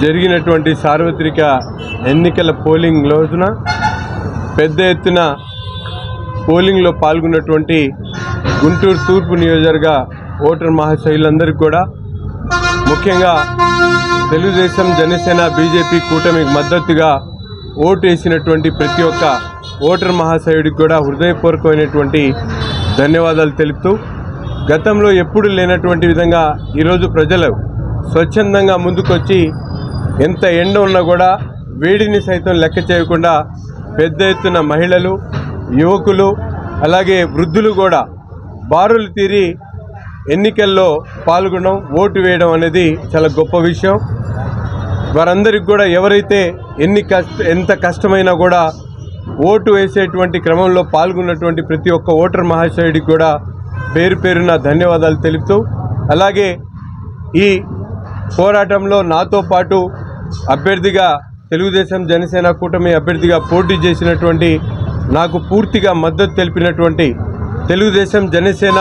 జరిగినటువంటి సార్వత్రిక ఎన్నికల పోలింగ్ రోజున పెద్ద ఎత్తున పోలింగ్లో పాల్గొన్నటువంటి గుంటూరు తూర్పు నియోజకవర్గ ఓటర్ మహాశైలందరికీ కూడా ముఖ్యంగా తెలుగుదేశం జనసేన బీజేపీ కూటమికి మద్దతుగా ఓటు వేసినటువంటి ప్రతి ఒక్క ఓటర్ మహాశయుడికి కూడా హృదయపూర్వకమైనటువంటి ధన్యవాదాలు తెలుపుతూ గతంలో ఎప్పుడు లేనటువంటి విధంగా ఈరోజు ప్రజలు స్వచ్ఛందంగా ముందుకొచ్చి ఎంత ఎండ ఉన్నా కూడా వేడిని సైతం లెక్క చేయకుండా పెద్ద ఎత్తున మహిళలు యువకులు అలాగే వృద్ధులు కూడా బారులు తీరి ఎన్నికల్లో పాల్గొనడం ఓటు వేయడం అనేది చాలా గొప్ప విషయం. వారందరికి కూడా ఎవరైతే ఎన్ని కష్ట ఎంత కష్టమైనా కూడా ఓటు వేసేటువంటి క్రమంలో పాల్గొన్నటువంటి ప్రతి ఒక్క ఓటర్ మహాశయుడికి కూడా పేరు పేరున ధన్యవాదాలు తెలుపుతూ అలాగే ఈ పోరాటంలో నాతో పాటు అభ్యర్థిగా తెలుగుదేశం జనసేన కూటమి అభ్యర్థిగా పోటీ చేసినటువంటి నాకు పూర్తిగా మద్దతు తెలిపినటువంటి తెలుగుదేశం జనసేన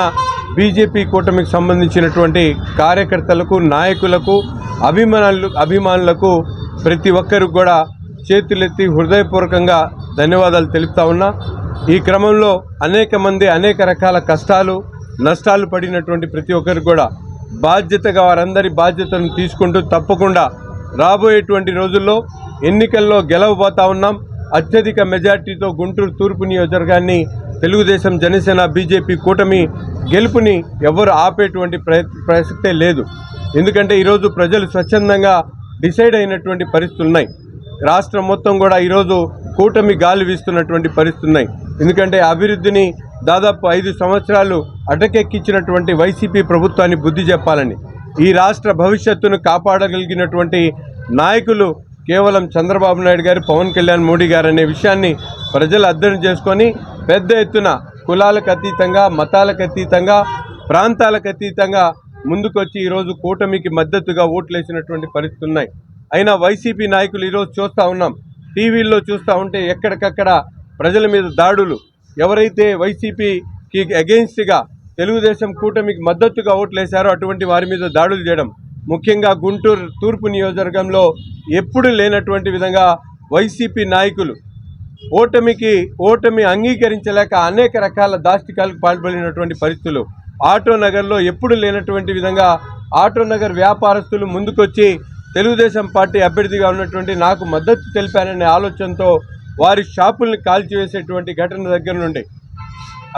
బీజేపీ కూటమికి సంబంధించినటువంటి కార్యకర్తలకు నాయకులకు అభిమానులు అభిమానులకు ప్రతి ఒక్కరికి కూడా చేతులెత్తి హృదయపూర్వకంగా ధన్యవాదాలు తెలుపుతా ఉన్నా. ఈ క్రమంలో అనేక మంది అనేక రకాల కష్టాలు నష్టాలు పడినటువంటి ప్రతి ఒక్కరికి కూడా బాధ్యతగా వారందరి బాధ్యతను తీసుకుంటూ తప్పకుండా రాబోయేటువంటి రోజుల్లో ఎన్నికల్లో గెలవబోతా ఉన్నాం. అత్యధిక మెజార్టీతో గుంటూరు తూర్పు నియోజకవర్గాన్ని తెలుగుదేశం జనసేన బీజేపీ కూటమి గెలుపుని ఎవరు ఆపేటువంటి ప్రయత్ ప్రసక్తే లేదు. ఎందుకంటే ఈరోజు ప్రజలు స్వచ్ఛందంగా డిసైడ్ అయినటువంటి పరిస్థితులు ఉన్నాయి. రాష్ట్రం మొత్తం కూడా ఈరోజు కూటమి గాలి వీస్తున్నటువంటి పరిస్థితులు ఉన్నాయి. ఎందుకంటే అభివృద్ధిని దాదాపు ఐదు సంవత్సరాలు అటకెక్కించినటువంటి వైసీపీ ప్రభుత్వాన్ని బుద్ధి చెప్పాలని. ఈ రాష్ట్ర భవిష్యత్తును కాపాడగలిగినటువంటి నాయకులు కేవలం చంద్రబాబు నాయుడు గారు పవన్ కళ్యాణ్ మోడీ గారు అనే విషయాన్ని ప్రజలు అర్థం చేసుకొని పెద్ద ఎత్తున కులాలకు అతీతంగా మతాలకు అతీతంగా ప్రాంతాలకు అతీతంగా ముందుకొచ్చి ఈరోజు కూటమికి మద్దతుగా ఓట్లేసినటువంటి పరిస్థితులు ఉన్నాయి. అయినా వైసీపీ నాయకులు ఈరోజు చూస్తూ ఉన్నాం. టీవీల్లో చూస్తూ ఉంటే ఎక్కడికక్కడ ప్రజల మీద దాడులు. ఎవరైతే వైసీపీకి అగెయిన్స్ట్గా తెలుగుదేశం కూటమికి మద్దతుగా ఓట్లేశారో అటువంటి వారి మీద దాడులు చేయడం ముఖ్యంగా గుంటూరు తూర్పు నియోజకవర్గంలో ఎప్పుడు లేనటువంటి విధంగా వైసీపీ నాయకులు ఓటమికి ఓటమి అంగీకరించలేక అనేక రకాల దాష్టికాలకు పాల్పడినటువంటి పరిస్థితులు. ఆటో నగర్లో ఎప్పుడు లేనటువంటి విధంగా ఆటో నగర్ వ్యాపారస్తులు ముందుకొచ్చి తెలుగుదేశం పార్టీ అభ్యర్థిగా ఉన్నటువంటి నాకు మద్దతు తెలిపారనే ఆలోచనతో వారి షాపుల్ని కాల్చివేసేటువంటి ఘటన దగ్గర నుండి.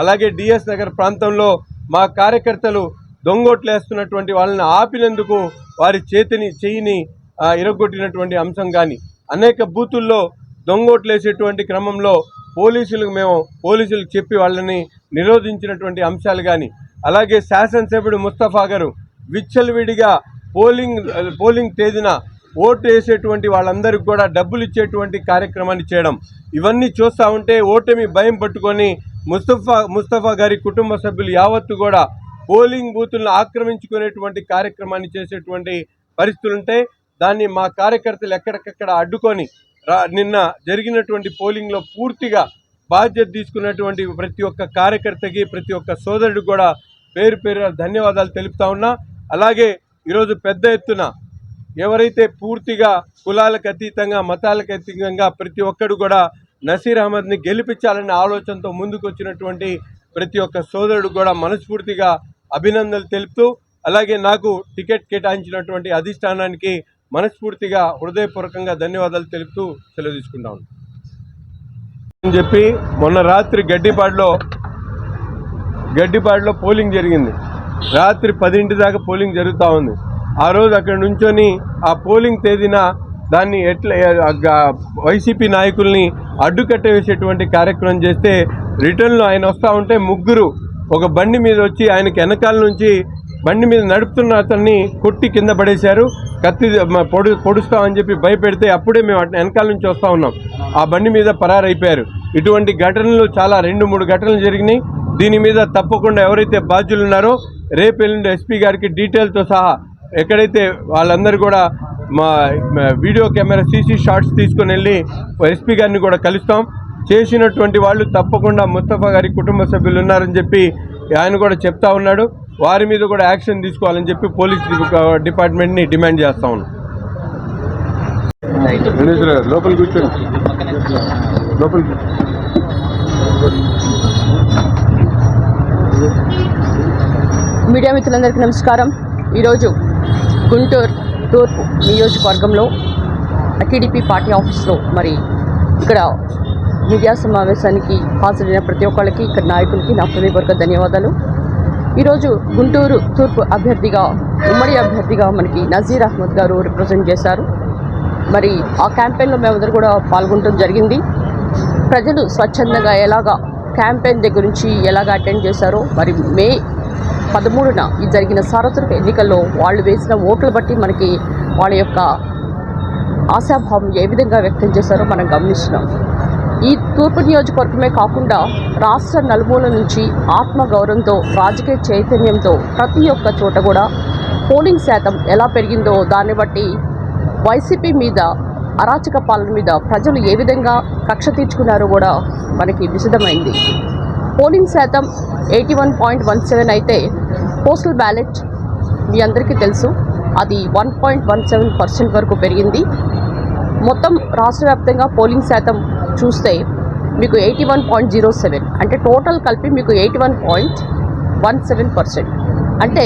అలాగే డిఎస్ నగర్ ప్రాంతంలో మా కార్యకర్తలు దొంగోట్లేస్తున్నటువంటి వాళ్ళని ఆపినందుకు వారి చేతిని చెయ్యిని ఇరగొట్టినటువంటి అంశం కానీ అనేక బూతుల్లో దొంగోట్లేసేటువంటి క్రమంలో పోలీసులకు మేము పోలీసులకు చెప్పి వాళ్ళని నిరోధించినటువంటి అంశాలు కానీ అలాగే శాసనసభ్యుడు ముస్తఫా గారు విచ్చలవిడిగా పోలింగ్ పోలింగ్ తేదీన ఓటు వేసేటువంటి వాళ్ళందరికీ కూడా డబ్బులు ఇచ్చేటువంటి కార్యక్రమాన్ని చేయడం. ఇవన్నీ చూస్తూ ఉంటే ఓటమి భయం పట్టుకొని ముస్తఫా ముస్తఫా గారి కుటుంబ సభ్యులు యావత్తు కూడా పోలింగ్ బూతులను ఆక్రమించుకునేటువంటి కార్యక్రమాన్ని చేసేటువంటి పరిస్థితులు ఉంటాయి. దాన్ని మా కార్యకర్తలు ఎక్కడికక్కడ అడ్డుకొని రా- నిన్న జరిగినటువంటి పోలింగ్లో పూర్తిగా బాధ్యత తీసుకున్నటువంటి ప్రతి ఒక్క కార్యకర్తకి ప్రతి ఒక్క సోదరుడికి కూడా పేరు పేరు ధన్యవాదాలు తెలుపుతా ఉన్నా. అలాగే ఈరోజు పెద్ద ఎత్తున ఎవరైతే పూర్తిగా కులాలకు అతీతంగా మతాలకు అతీతంగా ప్రతి ఒక్కడు కూడా నసీర్ అహ్మద్ని గెలిపించాలనే ఆలోచనతో ముందుకు వచ్చినటువంటి ప్రతి ఒక్క సోదరుడు కూడా మనస్ఫూర్తిగా అభినందనలు తెలుపుతూ అలాగే నాకు టికెట్ కేటాయించినటువంటి అధిష్టానానికి మనస్ఫూర్తిగా హృదయపూర్వకంగా ధన్యవాదాలు తెలుపుతూ సెలవు తీసుకుంటాను అని చెప్పి మొన్న రాత్రి గడ్డిపాడులో గడ్డిపాడులో పోలింగ్ జరిగింది. రాత్రి పదింటి దాకా పోలింగ్ జరుగుతూ ఉంది. ఆ రోజు అక్కడ నుంచొని ఆ పోలింగ్ తేదీన దాన్ని ఎట్లా వైసీపీ నాయకుల్ని అడ్డుకట్ట వేసేటువంటి కార్యక్రమం చేస్తే రిటర్న్లో ఆయన వస్తూ ఉంటే ముగ్గురు ఒక బండి మీద వచ్చి ఆయనకి వెనకాల నుంచి బండి మీద నడుపుతున్న అతన్ని కొట్టి కింద పడేశారు. కత్తి పొడు పొడుస్తామని చెప్పి భయపెడితే అప్పుడే మేము అటు వెనకాల నుంచి వస్తూ ఉన్నాం. ఆ బండి మీద పరారైపోయారు. ఇటువంటి ఘటనలు చాలా రెండు మూడు ఘటనలు జరిగినాయి. దీని మీద తప్పకుండా ఎవరైతే బాధ్యులు ఉన్నారో రేపు ఎల్లుండి ఎస్పీ గారికి డీటెయిల్తో సహా ఎక్కడైతే వాళ్ళందరూ కూడా మా వీడియో కెమెరా సీసీ షాట్స్ తీసుకొని వెళ్ళి ఎస్పీ గారిని కూడా కలుస్తాం. చేసినటువంటి వాళ్ళు తప్పకుండా ముస్తఫా గారి కుటుంబ సభ్యులు ఉన్నారని చెప్పి ఆయన కూడా చెప్తా ఉన్నాడు. వారి మీద కూడా యాక్షన్ తీసుకోవాలని చెప్పి పోలీస్ డిపార్ట్మెంట్ని డిమాండ్ చేస్తా ఉన్నాం. గణేశ్వర గారు లోపల కూర్చోండి. లోపల మీడియా మిత్రులందరికీ నమస్కారం. ఈరోజు గుంటూరు తూర్పు నియోజకవర్గంలో టీడీపీ పార్టీ ఆఫీస్లో మరి ఇక్కడ మీడియా సమావేశానికి హాజరైన ప్రతి ఒక్కళ్ళకి ఇక్కడ నాయకులకి నా హృదయపూర్వక ధన్యవాదాలు. ఈరోజు గుంటూరు తూర్పు అభ్యర్థిగా ఉమ్మడి అభ్యర్థిగా మనకి నజీర్ అహ్మద్ గారు రిప్రజెంట్ చేశారు. మరి ఆ క్యాంపెయిన్లో మేమందరూ కూడా పాల్గొనడం జరిగింది. ప్రజలు స్వచ్ఛందంగా ఎలాగా క్యాంపెయిన్ దగ్గర నుంచి ఎలాగ అటెండ్ చేశారో మరి మే పదమూడున ఈ జరిగిన సార్వత్రిక ఎన్నికల్లో వాళ్ళు వేసిన ఓట్లు బట్టి మనకి వాళ్ళ యొక్క ఆశాభావం ఏ విధంగా వ్యక్తం చేశారో మనం గమనిస్తున్నాం. ఈ తూర్పు నియోజకవర్గమే కాకుండా రాష్ట్ర నలుమూల నుంచి ఆత్మగౌరవంతో రాజకీయ చైతన్యంతో ప్రతి ఒక్క చోట కూడా పోలింగ్ శాతం ఎలా పెరిగిందో దాన్ని బట్టి వైసీపీ మీద అరాచక పాలన మీద ప్రజలు ఏ విధంగా కక్ష తీర్చుకున్నారో కూడా మనకి విశదమైంది. పోలింగ్ శాతం eighty one point one seven అయితే పోస్టల్ బ్యాలెట్ మీ అందరికీ తెలుసు. అది one point one seven percent వరకు పెరిగింది. మొత్తం రాష్ట్ర వ్యాప్తంగా పోలింగ్ శాతం చూస్తే మీకు eighty one point zero seven అంటే టోటల్ కలిపి మీకు eighty one point one seven percent. అంటే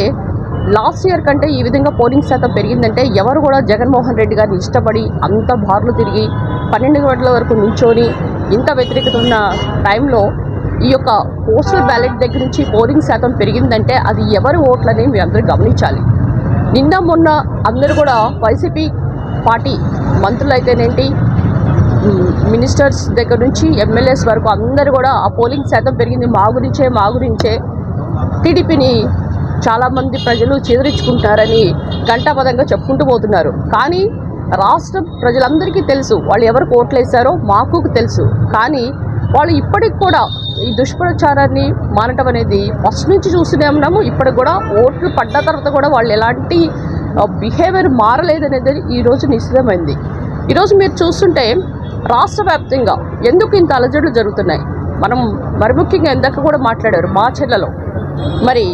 లాస్ట్ ఇయర్ కంటే ఈ విధంగా పోలింగ్ శాతం పెరిగిందంటే ఎవరు కూడా జగన్మోహన్ రెడ్డి గారిని ఇష్టపడి అంత బార్లు తిరిగి పన్నెండు గంటల వరకు నుంచొని ఇంత వ్యతిరేకత ఉన్న టైంలో ఈ యొక్క పోస్టల్ బ్యాలెట్ దగ్గర నుంచి పోలింగ్ శాతం పెరిగిందంటే అది ఎవరి ఓట్లని మీరు అందరూ గమనించాలి. నిన్న మొన్న అందరూ కూడా వైసీపీ పార్టీ మంత్రులు అయితేనేంటి మినిస్టర్స్ దగ్గర నుంచి ఎమ్మెల్యేస్ వరకు అందరూ కూడా ఆ పోలింగ్ శాతం పెరిగింది. మా గురించే మా గురించే. టీడీపీని చాలామంది ప్రజలు చెదిరించుకుంటారని గంటాపదంగా చెప్పుకుంటూ పోతున్నారు. కానీ రాష్ట్ర ప్రజలందరికీ తెలుసు. వాళ్ళు ఎవరికి ఓట్లు వేశారో మాకు తెలుసు. కానీ వాళ్ళు ఇప్పటికి కూడా ఈ దుష్ప్రచారాన్ని మానటం అనేది ఫస్ట్ నుంచి చూస్తూనే ఉన్నాము. ఇప్పటికి కూడా ఓట్లు పడ్డ తర్వాత కూడా వాళ్ళు ఎలాంటి బిహేవియర్ మారలేదనేది ఈరోజు నిశ్చితమైంది. ఈరోజు మీరు చూస్తుంటే రాష్ట్ర వ్యాప్తంగా ఎందుకు ఇంత అలజడులు జరుగుతున్నాయి? మనం మరి ముఖ్యంగా ఎందాక కూడా మాట్లాడారు మా చెల్లలో. మరి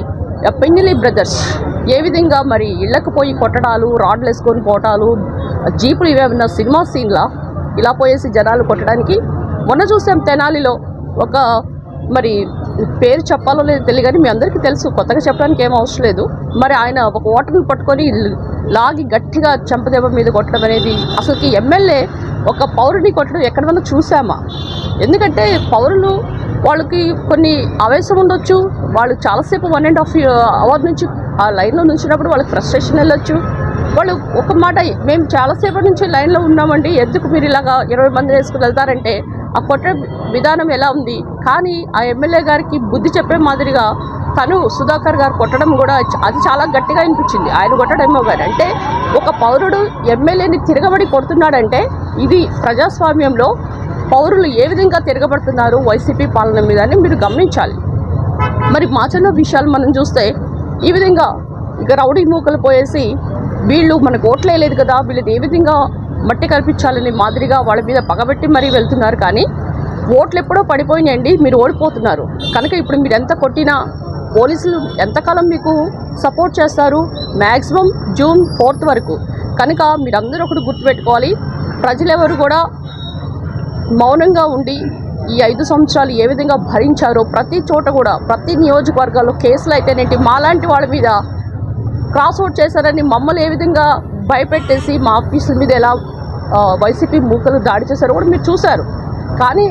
పెన్నిలి బ్రదర్స్ ఏ విధంగా మరి ఇళ్ళకు పోయి కొట్టడాలు రాడ్లు వేసుకొని పోవటాలు జీపులు ఇవేమన్నా సినిమా సీన్లా ఇలా పోయేసి జనాలు కొట్టడానికి మొన్న చూసాం తెనాలిలో ఒక మరి పేరు చెప్పాలో లేదో తెలియదు కానీ మీ అందరికీ తెలుసు కొత్తగా చెప్పడానికి ఏం అవసరం లేదు. మరి ఆయన ఒక ఓటర్ని పట్టుకొని లాగి గట్టిగా చంపదెబ్బ మీద కొట్టడం అనేది అసలుకి ఎమ్మెల్యే ఒక పౌరుని కొట్టడం ఎక్కడైనా చూసామా? ఎందుకంటే పౌరులు వాళ్ళకి కొన్ని ఆవేశం ఉండొచ్చు వాళ్ళు చాలాసేపు వన్ అండ్ హాఫ్ అవర్ నుంచి ఆ లైన్లో నుంచినప్పుడు వాళ్ళకి ఫ్రస్ట్రేషన్ వెళ్ళొచ్చు. వాళ్ళు ఒక మాట మేము చాలాసేపటి నుంచి లైన్లో ఉన్నామండి ఎందుకు మీరు ఇలాగా ఇరవై మంది వేసుకుని వెళ్తారంటే ఆ కొట్ట విధానం ఎలా ఉంది? కానీ ఆ ఎమ్మెల్యే గారికి బుద్ధి చెప్పే మాదిరిగా తను సుధాకర్ గారు కొట్టడం కూడా అది చాలా గట్టిగా అనిపించింది. ఆయన కొట్టడమేమో కానీ అంటే ఒక పౌరుడు ఎమ్మెల్యేని తిరగబడి కొడుతున్నాడంటే ఇది ప్రజాస్వామ్యంలో పౌరులు ఏ విధంగా తిరగబడుతున్నారు వైసీపీ పాలన మీద అని మీరు గమనించాలి. మరి మాచల్లో విషయాలు మనం చూస్తే ఈ విధంగా ఇక రౌడీ మూకలు పోయేసి వీళ్ళు మనకు ఓట్లేయలేదు కదా వీళ్ళది ఏ విధంగా మట్టి కల్పించాలని మాదిరిగా వాళ్ళ మీద పగబెట్టి మరీ వెళ్తున్నారు. కానీ ఓట్లు ఎప్పుడో పడిపోయినాయండి. మీరు ఓడిపోతున్నారు. కనుక ఇప్పుడు మీరు ఎంత కొట్టినా పోలీసులు ఎంతకాలం మీకు సపోర్ట్ చేస్తారు? మ్యాక్సిమం జూన్ ఫోర్త్ వరకు. కనుక మీరందరూ ఒకటి గుర్తుపెట్టుకోవాలి. ప్రజలెవరు కూడా మౌనంగా ఉండి ఈ ఐదు సంవత్సరాలు ఏ విధంగా భరించారో ప్రతి చోట కూడా ప్రతి నియోజకవర్గాల్లో కేసులు అయితేనేంటి మాలాంటి వాళ్ళ మీద క్రాస్ అవుట్ చేశారని మమ్మల్ని ఏ విధంగా భయపెట్టేసి మా ఆఫీసుల మీద ఎలా వైసీపీ మూకలు దాడి చేశారో కూడా మీరు చూశారు. కానీ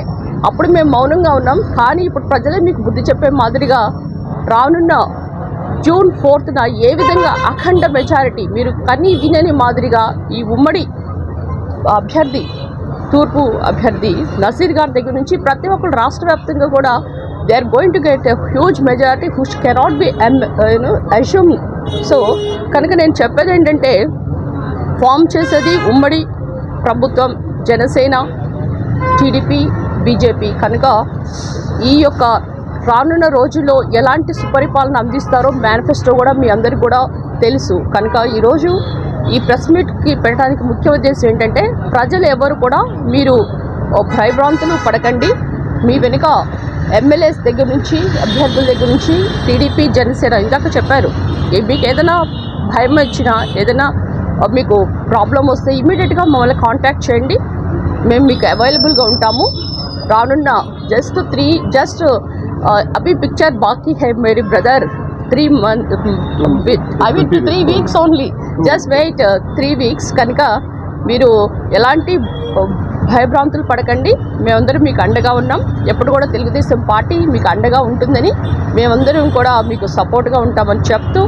అప్పుడు మేము మౌనంగా ఉన్నాం. కానీ ఇప్పుడు ప్రజలే మీకు బుద్ధి చెప్పే మాదిరిగా రానున్న జూన్ ఫోర్త్న ఏ విధంగా అఖండ మెజారిటీ మీరు కనీ వినని మాదిరిగా ఈ ఉమ్మడి అభ్యర్థి తూర్పు అభ్యర్థి నసీర్ గారి దగ్గర నుంచి ప్రతి ఒక్కరు రాష్ట్ర వ్యాప్తంగా కూడా they are going to get a huge majority hush cannot be assume so కనుక నేను చెప్పేది ఏంటంటే ఫామ్ చేసేది ఉమ్మడి ప్రభుత్వం జనసేన టీడీపీ బీజేపీ. కనుక ఈ యొక్క రానున్న రోజుల్లో ఎలాంటి సుపరిపాలన అందిస్తారో మేనిఫెస్టో కూడా మీ అందరికీ కూడా తెలుసు. కనుక ఈరోజు ఈ ప్రెస్ మీట్కి పెట్టడానికి ముఖ్య ఉద్దేశం ఏంటంటే ప్రజలు ఎవరు కూడా మీరు భయభ్రాంతులు పడకండి. మీ వెనుక ఎమ్మెల్యేస్ దగ్గర నుంచి అభ్యర్థుల దగ్గర నుంచి టీడీపీ జనసేన ఇందాక చెప్పారు. మీకు ఏదైనా భయం వచ్చినా ఏదైనా మీకు ప్రాబ్లం వస్తే ఇమీడియట్గా మమ్మల్ని కాంటాక్ట్ చేయండి. మేము మీకు అవైలబుల్గా ఉంటాము. రానున్న జస్ట్ త్రీ జస్ట్ అభి పిక్చర్ బాకీ హై మేరీ బ్రదర్. త్రీ మంత్ అవి three weeks only just wait three weeks కనుక మీరు ఎలాంటి uh, భయభ్రాంతులు పడకండి. మేమందరం మీకు అండగా ఉన్నాం. ఎప్పుడు కూడా తెలుగుదేశం పార్టీ మీకు అండగా ఉంటుందని మేమందరం కూడా మీకు సపోర్ట్గా ఉంటామని చెప్తూ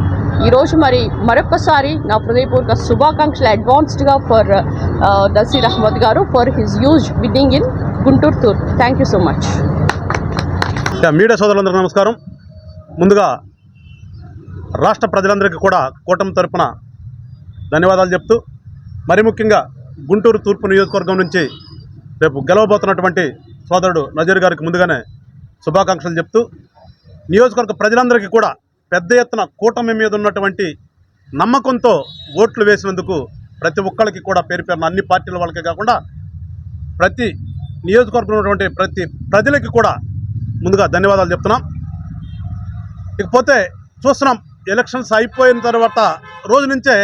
ఈరోజు మరి మరొకసారి నా హృదయపూర్వక శుభాకాంక్షలు అడ్వాన్స్డ్గా ఫర్ నసీర్ అహ్మద్ గారు for his use winning in Guntur tour thank you so much media సోదరులందరికీ నమస్కారం. ముందుగా రాష్ట్ర ప్రజలందరికీ కూడా కూటమి తరపున ధన్యవాదాలు చెప్తూ మరి ముఖ్యంగా గుంటూరు తూర్పు నియోజకవర్గం నుంచి రేపు గెలవబోతున్నటువంటి సోదరుడు నజీర్ గారికి ముందుగానే శుభాకాంక్షలు చెప్తూ నియోజకవర్గ ప్రజలందరికీ కూడా పెద్ద ఎత్తున కూటమి మీద ఉన్నటువంటి నమ్మకంతో ఓట్లు వేసినందుకు ప్రతి ఒక్కరికి కూడా పేరు పేరున అన్ని పార్టీల వాళ్ళకే కాకుండా ప్రతి నియోజకవర్గంలో ఉన్నటువంటి ప్రతి ప్రజలకి కూడా ముందుగా ధన్యవాదాలు చెప్తున్నాం. ఇకపోతే చూస్తున్నాం ఎలక్షన్స్ అయిపోయిన తర్వాత రోజు నుంచే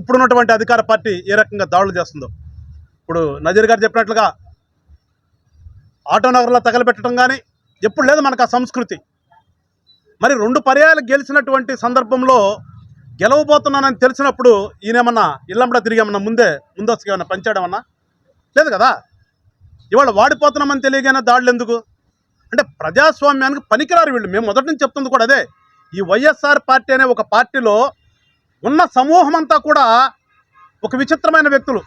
ఇప్పుడున్నటువంటి అధికార పార్టీ ఏ రకంగా దాడులు చేస్తుందో. ఇప్పుడు నజీర్ గారు చెప్పినట్లుగా ఆటోనగర్లో తగలబెట్టడం కానీ ఎప్పుడు లేదు మనకు ఆ సంస్కృతి. మరి రెండు పర్యాయాలు గెలిచినటువంటి సందర్భంలో గెలవబోతున్నానని తెలిసినప్పుడు ఈయనేమన్నా ఇళ్ళంబడ తిరిగామన్నా ముందే ముందస్తుగా ఏమన్నా పంచాడమన్నా లేదు కదా. ఇవాళ వాడిపోతున్నామని తెలియగానే దాడులు ఎందుకు? అంటే ప్రజాస్వామ్యానికి పనికిరారు వీళ్ళు. మేము మొదటి నుంచి చెప్తుంది కూడా అదే. ఈ వైఎస్ఆర్ పార్టీ అనే ఒక పార్టీలో ఉన్న సమూహం అంతా కూడా ఒక విచిత్రమైన వ్యక్తులు.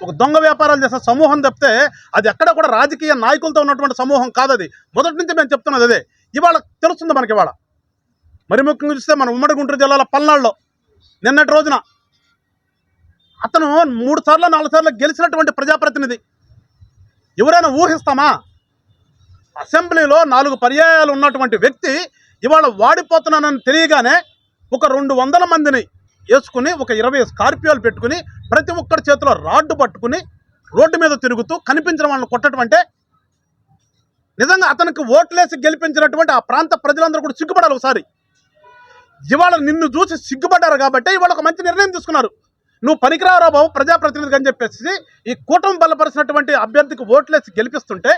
ఒక దొంగ వ్యాపారాలు చేసే సమూహం తప్పితే అది ఎక్కడ కూడా రాజకీయ నాయకులతో ఉన్నటువంటి సమూహం కాదు అది మొదటి నుంచి మేము చెప్తున్నది అదే. ఇవాళ తెలుస్తుంది మనకి ఇవాళ. మరి ముఖ్యంగా చూస్తే మన ఉమ్మడి గుంటూరు జిల్లాలో పల్నాడులో నిన్నటి రోజున అతను మూడు సార్లు నాలుగు సార్లు గెలిచినటువంటి ప్రజాప్రతినిధి. ఎవరైనా ఊహిస్తామా? అసెంబ్లీలో నాలుగు పర్యాయాలు ఉన్నటువంటి వ్యక్తి ఇవాళ వాడిపోతున్నానని తెలియగానే ఒక రెండు వందల మందిని వేసుకుని ఒక ఇరవై స్కార్పియోలు పెట్టుకుని ప్రతి ఒక్కరి చేతిలో రాడ్డు పట్టుకుని రోడ్డు మీద తిరుగుతూ కనిపించిన వాళ్ళని కొట్టడం అంటే నిజంగా అతనికి ఓట్లేసి గెలిపించినటువంటి ఆ ప్రాంత ప్రజలందరూ కూడా సిగ్గుపడాలి ఒకసారి. ఇవాళ నిన్ను చూసి సిగ్గుపడ్డారు కాబట్టి ఇవాళ ఒక మంచి నిర్ణయం తీసుకున్నారు. నువ్వు పనికిరావరా బాబు ప్రజాప్రతినిధిగా అని చెప్పేసి ఈ కూటమి బలపరిచినటువంటి అభ్యర్థికి ఓట్లేసి గెలిపిస్తుంటే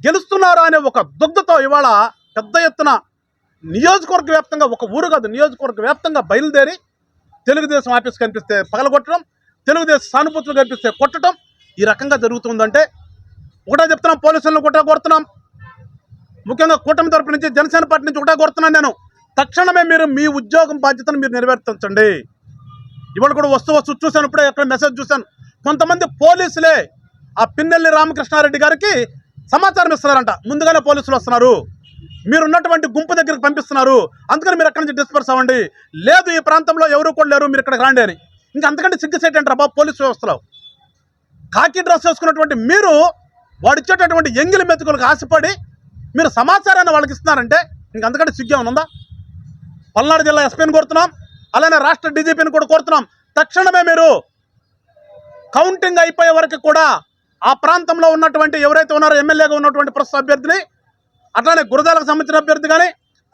గెలుస్తున్నారా అనే ఒక దుగ్ధతో ఇవాళ పెద్ద ఎత్తున నియోజకవర్గ వ్యాప్తంగా ఒక ఊరు కాదు నియోజకవర్గ వ్యాప్తంగా బయలుదేరి తెలుగుదేశం ఆఫీస్ కనిపిస్తే పగలగొట్టడం తెలుగుదేశం సానుభూతులు కనిపిస్తే కొట్టడం ఈ రకంగా జరుగుతుందంటే ఒకటే చెప్తున్నాం పోలీసులను ఒకటే కొడుతున్నాం. ముఖ్యంగా కూటమి తరపు నుంచి జనసేన పార్టీ నుంచి ఒకటే కొడుతున్నాను నేను. తక్షణమే మీరు మీ ఉద్యోగం బాధ్యతను మీరు నెరవేర్తించండి ఇవాళ కూడా వస్తూ వస్తూ చూశాను ఇప్పుడే ఎక్కడ మెసేజ్ చూశాను. కొంతమంది పోలీసులే ఆ పిన్నెల్లి రామకృష్ణారెడ్డి గారికి సమాచారం ఇస్తున్నారంట. ముందుగానే పోలీసులు వస్తున్నారు. మీరు ఉన్నటువంటి గుంపు దగ్గరికి పంపిస్తున్నారు. అందుకని మీరు అక్కడి నుంచి డిస్పర్స్ అవ్వండి. లేదు ఈ ప్రాంతంలో ఎవరు కూడా లేరు మీరు ఇక్కడికి రండి అని. ఇంకా అంతకంటే సిగ్గుసేట్ అంటారా బాబు పోలీసు వ్యవస్థలో? కాకి డ్రెస్ వేసుకున్నటువంటి మీరు వాడిచ్చేటటువంటి ఎంగిలి మెతుకులకు ఆశపడి మీరు సమాచారాన్ని వాళ్ళకి ఇస్తున్నారంటే ఇంక అంతకంటే సిగ్గు ఏమైనా ఉందా? పల్నాడు జిల్లా ఎస్పీని కోరుతున్నాం. అలానే రాష్ట్ర డీజీపీని కూడా కోరుతున్నాం. తక్షణమే మీరు కౌంటింగ్ అయిపోయే వరకు కూడా ఆ ప్రాంతంలో ఉన్నటువంటి ఎవరైతే ఉన్నారో ఎమ్మెల్యేగా ఉన్నటువంటి ప్రస్తుత అభ్యర్థిని అట్లానే గురజాలకు సంబంధించిన అభ్యర్థి కానీ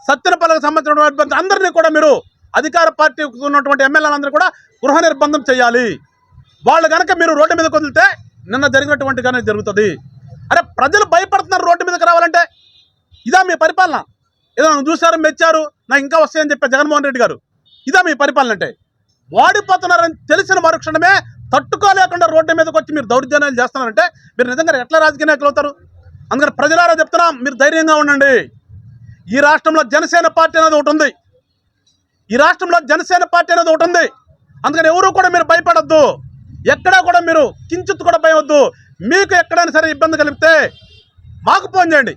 సత్యనపల్లకు సంబంధించిన అభ్యర్థి అందరినీ కూడా మీరు అధికార పార్టీకి ఉన్నటువంటి ఎమ్మెల్యేలందరూ కూడా గృహ నిర్బంధం చేయాలి. వాళ్ళు కనుక మీరు రోడ్డు మీద కుదిలితే నిన్న జరిగినటువంటి కానీ జరుగుతుంది. అరే ప్రజలు భయపడుతున్నారు రోడ్డు మీదకి రావాలంటే. ఇదా మీ పరిపాలన. ఏదో చూశారు మెచ్చారు. నాకు ఇంకా వస్తాయని చెప్పే జగన్మోహన్ రెడ్డి గారు. ఇదే మీ పరిపాలన అంటే. వాడిపోతున్నారని తెలిసిన మరుక్షణమే తట్టుకోలేకుండా రోడ్డు మీదకి వచ్చి మీరు దౌర్జన్యాలు చేస్తున్నారంటే మీరు నిజంగా ఎట్లా రాజకీయ నాయకులు అవుతారు? అందుకని ప్రజలారా చెప్తున్నాం మీరు ధైర్యంగా ఉండండి. ఈ రాష్ట్రంలో జనసేన పార్టీ అనేది ఒకటి ఉంది. ఈ రాష్ట్రంలో జనసేన పార్టీ అనేది ఒకటి ఉంది. అందుకని ఎవరు కూడా మీరు భయపడద్దు. ఎక్కడా కూడా మీరు కించిత్ కూడా భయవద్దు మీకు ఎక్కడైనా సరే ఇబ్బంది కలిగితే మాకు ఫోన్ చేయండి.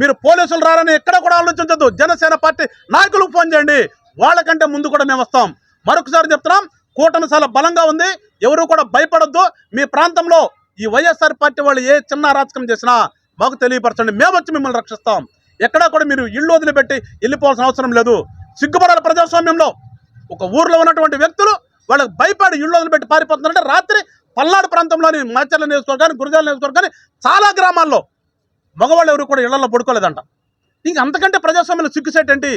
మీరు పోలీసులు రారని ఎక్కడ కూడా ఆలోచించద్దు. జనసేన పార్టీ నాయకులకు ఫోన్ చేయండి. వాళ్ళకంటే ముందు కూడా మేము వస్తాం. మరొకసారి చెప్తున్నాం కూటమి చాలా బలంగా ఉంది. ఎవరు కూడా భయపడద్దు. మీ ప్రాంతంలో ఈ వైఎస్ఆర్ పార్టీ వాళ్ళు ఏ చిన్న అరాచకం చేసినా మాకు తెలియపరచండి. మేము వచ్చి మిమ్మల్ని రక్షిస్తాం. ఎక్కడా కూడా మీరు ఇళ్ళు వదిలిపెట్టి వెళ్ళిపోవాల్సిన అవసరం లేదు. సిగ్గుపడాలి ప్రజాస్వామ్యంలో. ఒక ఊర్లో ఉన్నటువంటి వ్యక్తులు వాళ్ళకి భయపడి ఇళ్ళు వదిలిపెట్టి పారిపోతున్నారంటే రాత్రి పల్నాడు ప్రాంతంలోని మాచర్ల నియోజకవర్గాన్ని గురజాల నియోజకవర్గాన్ని చాలా గ్రామాల్లో మగవాళ్ళు ఎవరు కూడా ఇళ్ళలో పడుకోలేదంట. ఇంక అంతకంటే ప్రజాస్వామ్యంలో సిగ్గుసేట్ ఏంటి?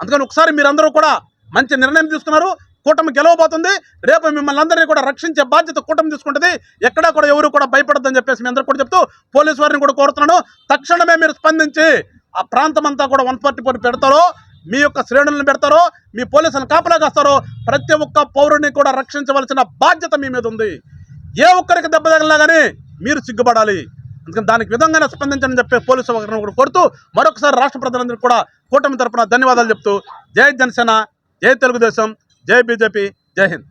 అందుకని ఒకసారి మీరందరూ కూడా మంచి నిర్ణయం తీసుకున్నారు. కూటమి గెలవబోతుంది. రేపు మిమ్మల్ని అందరినీ కూడా రక్షించే బాధ్యత కూటమి తీసుకుంటుంది. ఎక్కడా కూడా ఎవరు కూడా భయపడద్దని చెప్పేసి మీ అందరూ కూడా చెప్తూ పోలీసు వారిని కూడా కోరుతున్నాను. తక్షణమే మీరు స్పందించి ఆ ప్రాంతం అంతా కూడా వన్ ఫార్టీ ఫోర్ పెడతారో మీ యొక్క శ్రేణులను పెడతారో మీ పోలీసులను కాపలా కాస్తారో ప్రతి ఒక్క పౌరుని కూడా రక్షించవలసిన బాధ్యత మీ మీద ఉంది. ఏ ఒక్కరికి దెబ్బ తగిలినా కానీ మీరు సిగ్గుపడాలి. అందుకని దానికి విధంగానే స్పందించని చెప్పే పోలీసు కూడా కోరుతూ మరొకసారి రాష్ట్ర ప్రజలందరికీ కూడా కూటమి తరపున ధన్యవాదాలు చెప్తూ జై జనసేన జై తెలుగుదేశం జై బీజేపీ జై హింద్.